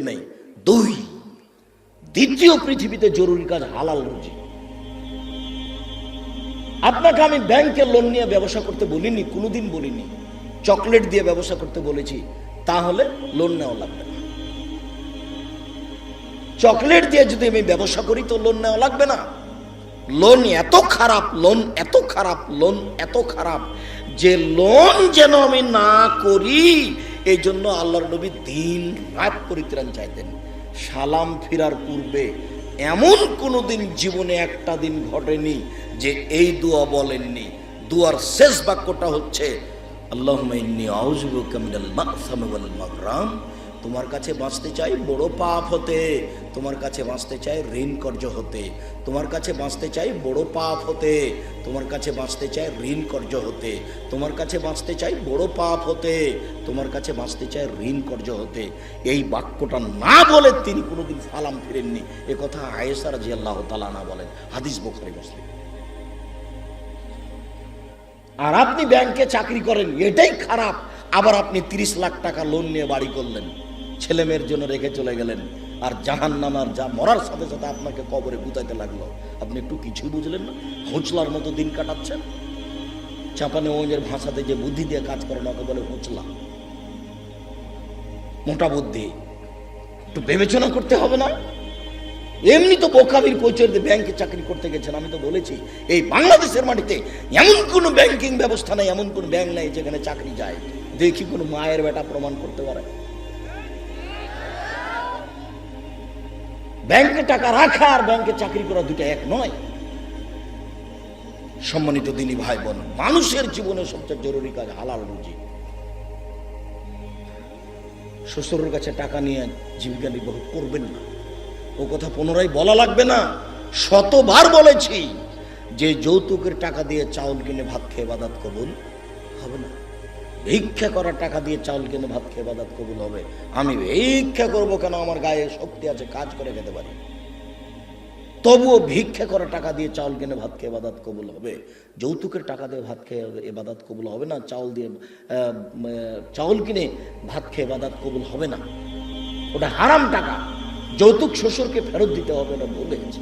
নেই। দুই, দ্বিতীয় পৃথিবীতে জরুরি কাজ হালাল রুজি। আপনাকে আমি ব্যাংকে লোন নিয়ে ব্যবসা করতে বলিনি, কোনোদিন বলিনি। চকলেট দিয়ে ব্যবসা করতে বলেছি, তাহলে লোন নেওয়া লাগবে না। চকলেট দিয়ে যদি আমি ব্যবসা করি, তো লোন নেওয়া লাগবে না। লোন এত খারাপ লোন এত খারাপ লোন এত খারাপ, যে লোন যেন আমি না করি এই জন্য আল্লাহর নবী দিন রাত পরিত্রাণ চাইতেন। সালাম ফিরার পূর্বে এমন কোনো দিন জীবনে একটা দিন ঘটেনি যে এই দোয়া বলেননি। দুয়ার শেষ বাক্যটা হচ্ছে আল্লাহ মাগরাম। তোমার কাছে বাঁচতে চাই বড় পাপ হতে, তোমার কাছে বাঁচতে চাই ঋণ কর্য হতে, তোমার কাছে বাঁচতে চাই বড় পাপ হতে, তোমার কাছে বাঁচতে চাই ঋণ কর্য হতে, তোমার কাছে বাঁচতে চাই বড় পাপ হতে, তোমার কাছে বাঁচতে চাই ঋণ কর্য হতে। এই বাক্যটা না বলে তিনি কোনোদিন সালাম ফিরেননি। এ কথা আয়েসার জি আল্লাহ তালা না বলেন। হাদিস বোখারি, মুসলিম। আর আপনি ব্যাংকে চাকরি করেন, এটাই খারাপ। আবার আপনি তিরিশ লাখ টাকা লোন নিয়ে বাড়ি করলেন। ছেলে মেয়ের জন্য রেখে চলে গেলেন। আর জাহান নামার যা মরার সাথে সাথে আপনাকে কবরে গুতাইতে লাগল। আপনি একটু কিছুই বুঝলেন না? হোঁচলার মতো দিন কাটাচ্ছেন? চাপানে ওদের ভাষাতে যে বুদ্ধি দিয়ে কাজ করেন, ওকে বলে হোঁচলা। মোটা বুদ্ধি। একটু বিবেচনা করতে হবে না? এমনি তো বোকামির দিয়ে ব্যাংকে চাকরি করতে গেছেন, আমি তো বলেছি, এই বাংলাদেশের মাটিতে এমন কোনো ব্যাংকিং ব্যবস্থা নেই, এমন কোনো ব্যাংক নেই যেখানে চাকরি যায়। দেখি কোনো মায়ের বেটা প্রমাণ করতে পারে। ব্যাংকে টাকা রাখা আর ব্যাংকে চাকরি করা দুটো এক নয়। সম্মানিত দিনী ভাই বোন মানুষের জীবনে সবচেয়ে জরুরি কাজ হালাল রুজি। শ্বশুরের কাছে টাকা নিয়ে জীবিকা নির্বাহ করবেন না। ও কথা পুনরায় বলা লাগবে না। শতবার বলেছি, যে যৌতুকের টাকা দিয়ে চাউল কিনে ভাত খেয়ে বাদাত কবুল হবে না। ভিক্ষা করার টাকা দিয়ে চাউল কিনে ভাত খেয়ে বাদাত কবুল হবে। আমি ভিক্ষা করব কেন? আমার গায়ে শক্তি আছে, কাজ করে খেতে পারি। তবুও ভিক্ষা করা টাকা দিয়ে চাউল কিনে ভাত খেয়ে বাদাত কবুল হবে। যৌতুকের টাকা দিয়ে ভাত খেয়ে এ বাদাত কবুল হবে না, চাউল দিয়ে চাউল কিনে ভাত খেয়ে বাদাত কবুল হবে না। ওটা হারাম টাকা। যৌতুক শ্বশুরকে ফেরত দিতে হবে না বলেছে